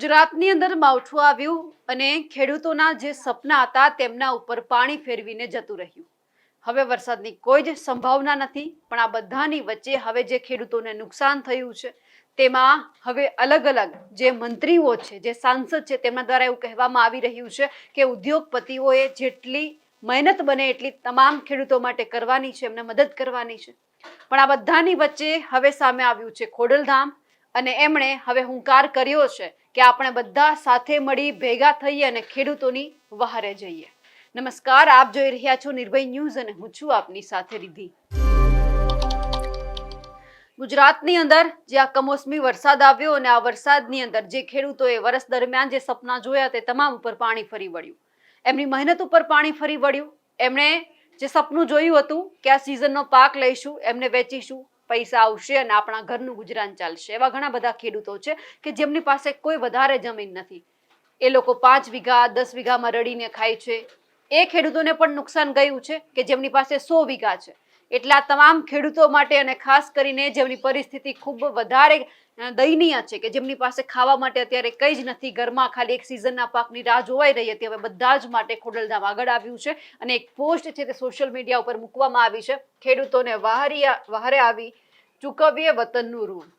ગુજરાતની અંદર માવઠું આવ્યું અને ખેડૂતોના જે સપના હતા તેમના ઉપર પાણી ફેરવીને જતું રહ્યું. હવે વરસાદની કોઈ જ સંભાવના નથી, પણ આ બધાની વચ્ચે હવે જે ખેડૂતોને નુકસાન થયું છે, તેમાં હવે અલગ અલગ જે મંત્રીઓ છે, જે સાંસદ છે, તેમના દ્વારા એવું કહેવામાં આવી રહ્યું છે કે ઉદ્યોગપતિઓએ જેટલી મહેનત બને એટલી તમામ ખેડૂતો માટે કરવાની છે, એમને મદદ કરવાની છે. પણ આ બધાની વચ્ચે હવે સામે આવ્યું છે ખોડલધામ અને એમણે હવે હુંકાર કર્યો છે કે આપણે બધા સાથે મળી ભેગા થઈએ અને ખેડૂતોની વહારે જઈએ. નમસ્કાર, આપ જોઈ રહ્યા છો નિર્ભય ન્યૂઝ અને હું છું આપની સાથે રિધિ ગુજરાતની અંદર જે આ કમોસમી વરસાદ આવ્યો અને આ વરસાદની અંદર જે ખેડૂતોએ વર્ષ દરમિયાન જે સપના જોયા તે તમામ ઉપર પાણી ફરી વળ્યું. એમની મહેનત ઉપર પાણી ફરી વળ્યું. એમણે જે સપનું જોયું હતું કે આ સિઝનનો પાક લઈશું, એમને વેચીશું પૈસા આવશે અને આપણા ઘરનું ગુજરાન ચાલશે. એવા ઘણા બધા ખેડૂતો છે કે જેમની પાસે કોઈ વધારે જમીન નથી. એ લોકો પાંચ વીઘા, દસ વીઘામાં રડીને ખાય છે. એ ખેડૂતોને પણ નુકસાન ગયું છે કે જેમની પાસે સો વીઘા છે. એટલે આ તમામ ખેડૂતો માટે અને ખાસ કરીને જેમની પરિસ્થિતિ ખૂબ વધારે દયનીય છે કે જેમની પાસે ખાવા માટે અત્યારે કંઈ જ નથી, ઘરમાં ખાલી એક સિઝનના પાકની રાહ જોવાઈ રહી હતી. હવે બધા જ માટે ખોડલધામ આગળ આવ્યું છે અને એક પોસ્ટ છે તે સોશિયલ મીડિયા ઉપર મૂકવામાં આવી છે. ખેડૂતોને વહારી વહારે આવી ચૂકવીએ વતનનું ઋણ.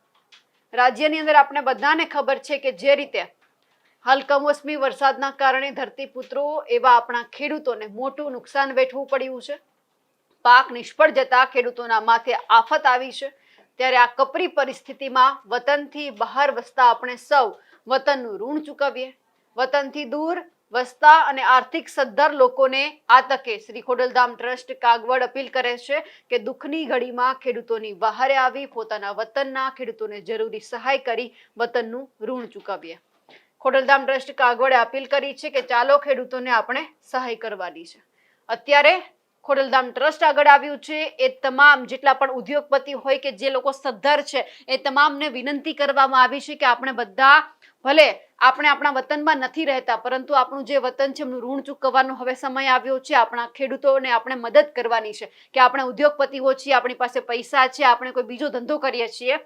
રાજ્યની અંદર આપણે બધાને ખબર છે કે જે રીતે હાલ કમોસમી વરસાદના કારણે ધરતીપુત્રો એવા આપણા ખેડૂતોને મોટું નુકસાન વેઠવું પડ્યું છે. પાક નિષ્ફળ જતા ખેડૂતોના માથે આફત આવી છે. ત્યારે આ કપરી પરિસ્થિતિમાં વતનથી બહાર વસતા આપણે સૌ વતનનું ઋણ ચૂકવીએ. વતનથી દૂર વસતા અને આર્થિક સદ્ધર લોકોને આ તકે શ્રી ખોડલધામ ટ્રસ્ટ કાગવડ અપીલ કરે છે કે દુઃખની ઘડીમાં ખેડૂતોની બહારે આવી પોતાના વતનના ખેડૂતોને જરૂરી સહાય કરી વતનનું ઋણ ચૂકવીએ. ખોડલધામ ટ્રસ્ટ કાગવડે અપીલ કરી છે કે ચાલો ખેડૂતોને આપણે સહાય કરવાની છે. અત્યારે ખોડલધામ ટ્રસ્ટ આગળ આવ્યું છે, એ તમામ જેટલા પણ ઉદ્યોગપતિ હોય કે જે લોકો સદ્ધર છે, એ તમામને વિનંતી કરવામાં આવી છે કે આપણે બધા ભલે આપણે આપણા વતનમાં નથી રહેતા, પરંતુ આપણું જે વતન છે, એમનું ઋણ ચૂકવવાનો હવે સમય આવ્યો છે, આપણા ખેડૂતોને આપણે મદદ કરવાની છે કે આપણે ઉદ્યોગપતિઓ છીએ, આપણી પાસે પૈસા છે, આપણે કોઈ બીજો ધંધો કરીએ છીએ,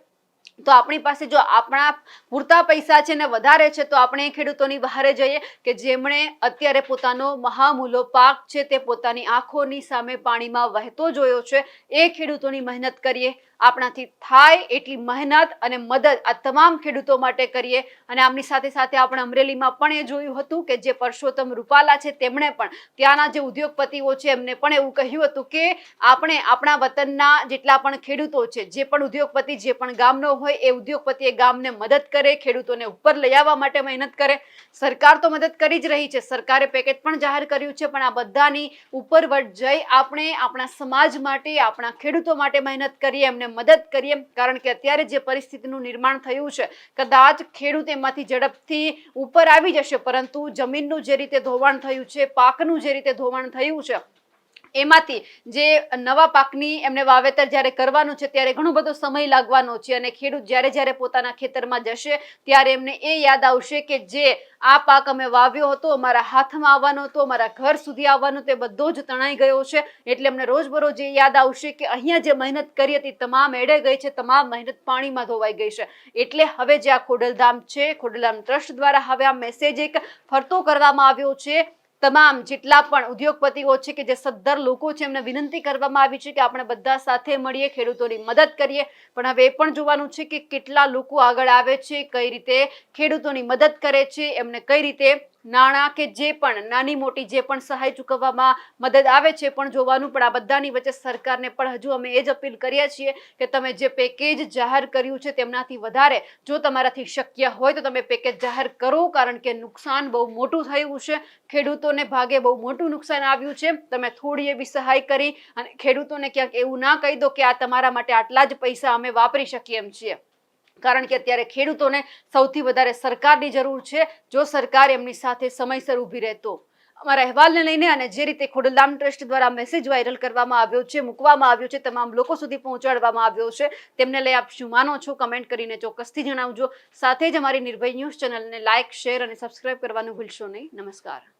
તો આપણી પાસે જો આપણા પૂરતા પૈસા છે ને વધારે છે, તો આપણે ખેડૂતોની બહારે જઈએ કે જેમણે અત્યારે પોતાનો મહામૂલો પાક છે, તે પોતાની આંખોની સામે પાણીમાં વહેતો જોયો છે, એ ખેડૂતોની મહેનત કરીએ. આપણાથી થાય એટલી મહેનત અને મદદ આ તમામ ખેડૂતો માટે કરીએ. અને આમની સાથે સાથે આપણે અમરેલીમાં પણ એ જોયું હતું કે જે પરસોત્તમ રૂપાલા છે, તેમણે પણ ત્યાંના જે ઉદ્યોગપતિઓ છે, એમને પણ એવું કહ્યું હતું કે આપણે આપણા વતનના જેટલા પણ ખેડૂતો છે, જે પણ ઉદ્યોગપતિ, જે પણ ગામનો હોય, એ ઉદ્યોગપતિ એ ગામને મદદ કરે, ખેડૂતોને ઉપર લઈ આવવા માટે મહેનત કરે. સરકાર તો મદદ કરી જ રહી છે, સરકારે પેકેજ પણ જાહેર કર્યું છે, પણ આ બધાની ઉપરવટ જઈ આપણે આપણા સમાજ માટે, આપણા ખેડૂતો માટે મહેનત કરીએ, એમને મદદ કરીએ કારણ કે અત્યારે જે પરિસ્થિતિનું નિર્માણ થયું છે, કદાચ ખેડૂત એમાંથી ઝડપથી ઉપર આવી જશે, પરંતુ જમીનનું જે રીતે ધોવાણ થયું છે, પાકનું જે રીતે ધોવાણ થયું છે એમાંથી જે નવા પાકની એમને વાવેતર જ્યારે કરવાનું છે, ત્યારે ઘણો બધો સમય લાગવાનો છે અને ખેડૂત જ્યારે જ્યારે પોતાના ખેતરમાં જશે, ત્યારે એમને એ યાદ આવશે કે જે આ પાક અમે વાવ્યો હતો, અમારા હાથમાં આવવાનો હતો, અમારા ઘર સુધી આવવાનો તે બધો જ તણાઈ ગયો છે. એટલે એમને રોજબરોજ એ યાદ આવશે કે અહીંયા જે મહેનત કરી હતી, તમામ એડે ગઈ છે, તમામ મહેનત પાણીમાં ધોવાઈ ગઈ છે. એટલે હવે જે આ ખોડલધામ છે, ખોડલધામ ટ્રસ્ટ દ્વારા હવે આ મેસેજ એક ફરતો કરવામાં આવ્યો છે તમામ જેટલા પણ ઉદ્યોગપતિઓ છે કે જે સદ્ધર લોકો છે, એમને વિનંતી કરવામાં આવી છે કે આપણે બધા સાથે મળીએ, ખેડૂતોની મદદ કરીએ. પણ હવે એ પણ જોવાનું છે કે કેટલા લોકો આગળ આવે છે, કઈ રીતે ખેડૂતોની મદદ કરે છે, એમને કઈ રીતે નાણાં કે જે પણ, નાની મોટી જે પણ સહાય ચૂકવવામાં મદદ આવે છે પણ જોવાનું, પણ આ બધાની વચ્ચે સરકારને પણ હજુ અમે એ જ અપીલ કરીએ છીએ કે તમે જે પેકેજ જાહેર કર્યું છે તેમનાથી વધારે, જો તમારાથી શક્ય હોય તો તમે પેકેજ જાહેર કરો કારણ કે નુકસાન બહુ મોટું થયું છે. ખેડૂતોને ભાગે બહુ મોટું નુકસાન આવ્યું છે. તમે થોડી એવી સહાય કરી અને ખેડૂતોને ક્યાંક એવું ના કહી દો કે આ તમારા માટે આટલા જ પૈસા અમે વાપરી શકીએ એમ છીએ. કારણ કે અત્યારે ખેડૂતોને સૌથી વધારે સરકારની જરૂર છે. જો સરકાર એમની સાથે સમયસર ઊભી રહેતો. અમારા અહેવાલને લઈને અને જે રીતે ખોડલધામ ટ્રસ્ટ દ્વારા મેસેજ વાયરલ કરવામાં આવ્યો છે, મૂકવામાં આવ્યો છે, તમામ લોકો સુધી પહોંચાડવામાં આવ્યો છે, તેમને લઈ આપ શું માનો છો? કમેન્ટ કરીને ચોક્કસથી જણાવજો. સાથે જ અમારી નિર્ભય ન્યૂઝ ચેનલને લાઇક શેર અને સબસ્ક્રાઇબ કરવાનું ભૂલશો નહીં. નમસ્કાર.